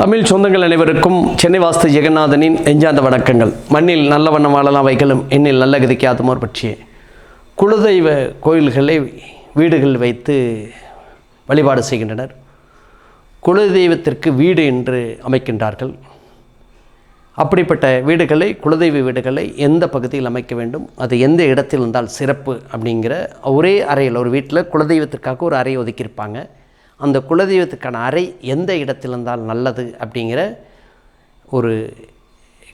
தமிழ் சொந்தங்கள் அனைவருக்கும் சென்னை வாஸ்து ஜெகநாதனின் எஞ்சாந்த வணக்கங்கள். மண்ணில் நல்ல வண்ணம் வாழலாம் வைக்கலும் எண்ணில் நல்ல கதிக்கு ஆத்துமோர் பற்றிய. குலதெய்வ கோயில்களை வீடுகள் வைத்து வழிபாடு செய்கின்றனர். குலதெய்வத்திற்கு வீடு என்று அமைக்கின்றார்கள். அப்படிப்பட்ட வீடுகளை குலதெய்வ வீடுகளை எந்த பகுதியில் அமைக்க வேண்டும் அது எந்த இடத்தில் இருந்தால் சிறப்பு அப்படிங்கிற ஒரே அறையில் ஒரு வீட்டில் குலதெய்வத்திற்காக ஒரு அறை ஒதுக்கியிருப்பாங்க. அந்த குலதெய்வத்துக்கான அறை எந்த இடத்தில் இருந்தால் நல்லது அப்படிங்கிற ஒரு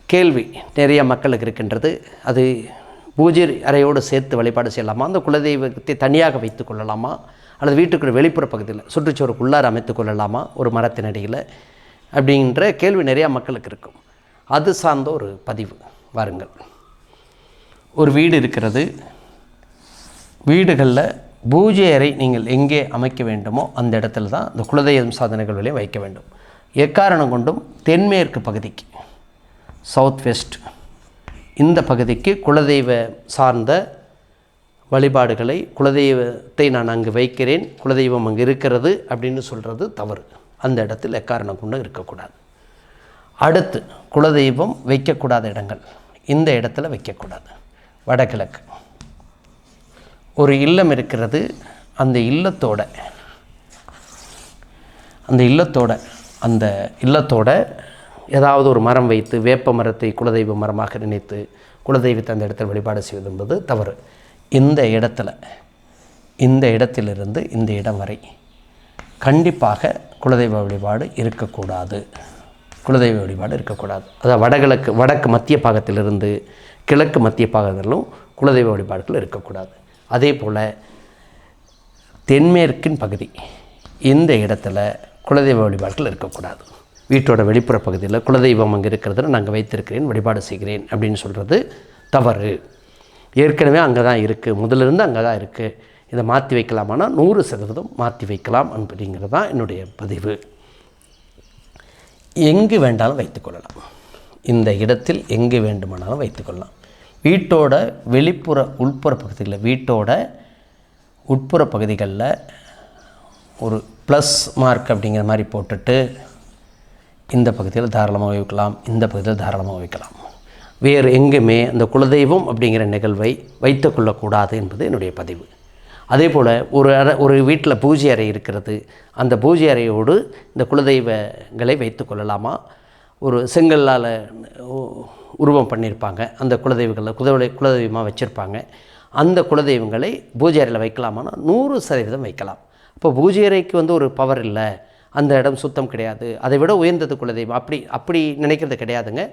கேள்வி நிறைய மக்களுக்கு இருக்கின்றது. அது பூஜை அறையோடு சேர்த்து வழிபாடு செய்யலாமா? அந்த குலதெய்வத்தை தனியாக வைத்து கொள்ளலாமா? அல்லது வீட்டுக்குள்ள வெளிப்புற பகுதியில் சுற்றுச்சுவருக்குள்ளார அமைத்து கொள்ளலாமா? ஒரு மரத்தின் அடியில் அப்படின்ற கேள்வி நிறையா மக்களுக்கு இருக்கும். அது சார்ந்த ஒரு பதிவு. வாருங்கள். ஒரு வீடு இருக்கிறது. வீடுகளில் பூஜை அறை நீங்கள் எங்கே அமைக்க வேண்டுமோ அந்த இடத்துல தான் இந்த குலதெய்வம் சாதனைகள் வழியை வைக்க வேண்டும். எக்காரணம் கொண்டும் தென்மேற்கு பகுதிக்கு சவுத் வெஸ்ட் இந்த பகுதிக்கு குலதெய்வ சார்ந்த வழிபாடுகளை குலதெய்வத்தை நான் அங்கு வைக்கிறேன் குலதெய்வம் அங்கு இருக்கிறது அப்படின்னு சொல்கிறது தவறு. அந்த இடத்தில் எக்காரணம் கொண்டும் இருக்கக்கூடாது. அடுத்து குலதெய்வம் வைக்கக்கூடாத இடங்கள் இந்த இடத்துல வைக்கக்கூடாது. வடகிழக்கு. ஒரு இல்லம் இருக்கிறது அந்த இல்லத்தோட அந்த இல்லத்தோட அந்த இல்லத்தோட ஏதாவது ஒரு மரம் வைத்து வேப்ப மரத்தை குலதெய்வ மரமாக நினைத்து குலதெய்வத்தை அந்த இடத்துல வழிபாடு செய்வது என்பது தவறு. இந்த இடத்துல இந்த இடத்திலிருந்து இந்த இடம் வரை கண்டிப்பாக குலதெய்வ வழிபாடு இருக்கக்கூடாது. குலதெய்வ வழிபாடு இருக்கக்கூடாது. அதாவது வடகிழக்கு வடக்கு மத்திய பாகத்திலிருந்து கிழக்கு மத்திய பாகத்திலும் குலதெய்வ வழிபாடுகள் இருக்கக்கூடாது. அதே போல் தென்மேற்கின் பகுதி இந்த இடத்துல குலதெய்வ வழிபாடுகள் இருக்கக்கூடாது. வீட்டோட வெளிப்புற பகுதியில் குலதெய்வம் அங்கே இருக்கிறதுல நாங்கள் வைத்திருக்கிறேன் வழிபாடு செய்கிறேன் அப்படின்னு சொல்கிறது தவறு. ஏற்கனவே அங்கே தான் இருக்குது முதலிருந்து அங்கே தான் இருக்குது இதை மாற்றி வைக்கலாமானா நூறு சதவீதம் மாற்றி வைக்கலாம் அப்படிங்கிறது தான் என்னுடைய பதிவு. எங்கு வேண்டாலும் வைத்துக்கொள்ளலாம் இந்த இடத்தில் எங்கு வேண்டுமானாலும் வைத்துக்கொள்ளலாம் வீட்டோட வெளிப்புற உட்புற பகுதிகளில் வீட்டோட உட்புற பகுதிகளில் ஒரு ப்ளஸ் மார்க் அப்படிங்கிற மாதிரி போட்டுட்டு இந்த பகுதியில் தாராளமாக வைக்கலாம் இந்த பகுதியில் தாராளமாக வைக்கலாம். வேறு எங்குமே அந்த குலதெய்வம் அப்படிங்கிற நிகழ்வை வைத்து கொள்ளக்கூடாது என்பது என்னுடைய பதிவு. அதே போல் ஒரு அறை ஒரு வீட்டில் பூஜை அறை இருக்கிறது அந்த பூஜை அறையோடு இந்த குலதெய்வங்களை வைத்து கொள்ளலாமா? ஒரு செங்கல்லால் உருவம் பண்ணியிருப்பாங்க. அந்த குலதெய்வங்களில் குலதெய்வ குலதெய்வமாக வச்சுருப்பாங்க. அந்த குலதெய்வங்களை பூஜை அறையில் வைக்கலாமான்னா நூறு சதவீதம் வைக்கலாம். இப்போ பூஜை அறைக்கு வந்து ஒரு பவர் இல்லை. அந்த இடம் சுத்தம் கிடையாது. அதை விட உயர்ந்தது குலதெய்வம். அப்படி அப்படி நினைக்கிறது கிடையாதுங்க.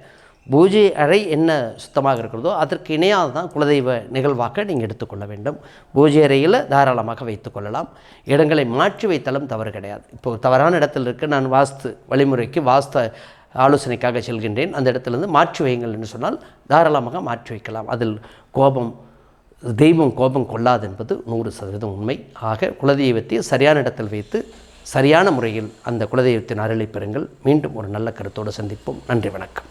பூஜை அறை என்ன சுத்தமாக இருக்கிறதோ அதற்கு இணையாக தான் குலதெய்வ நிகழ்வாக நீங்கள் எடுத்துக்கொள்ள வேண்டும். பூஜை அறையில் தாராளமாக வைத்துக்கொள்ளலாம் இடங்களை மாற்றி வைத்தாலும் தவறு கிடையாது. இப்போது தவறான இடத்தில் இருக்க. நான் வாஸ்து வழிமுறைக்கு வாஸ்து ஆலோசனைக்காக செல்கின்றேன். அந்த இடத்துலேருந்து மாற்றி வையுங்கள் என்று சொன்னால் தாராளமாக மாற்றி வைக்கலாம். அதில் கோபம் தெய்வம் கோபம் கொள்ளாது என்பது நூறு சதவீதம் உண்மை. ஆக குலதெய்வத்தை சரியான இடத்தில் வைத்து சரியான முறையில் அந்த குலதெய்வத்தின் அருளை பெறுங்கள். மீண்டும் ஒரு நல்ல கருத்தோடு சந்திப்போம். நன்றி வணக்கம்.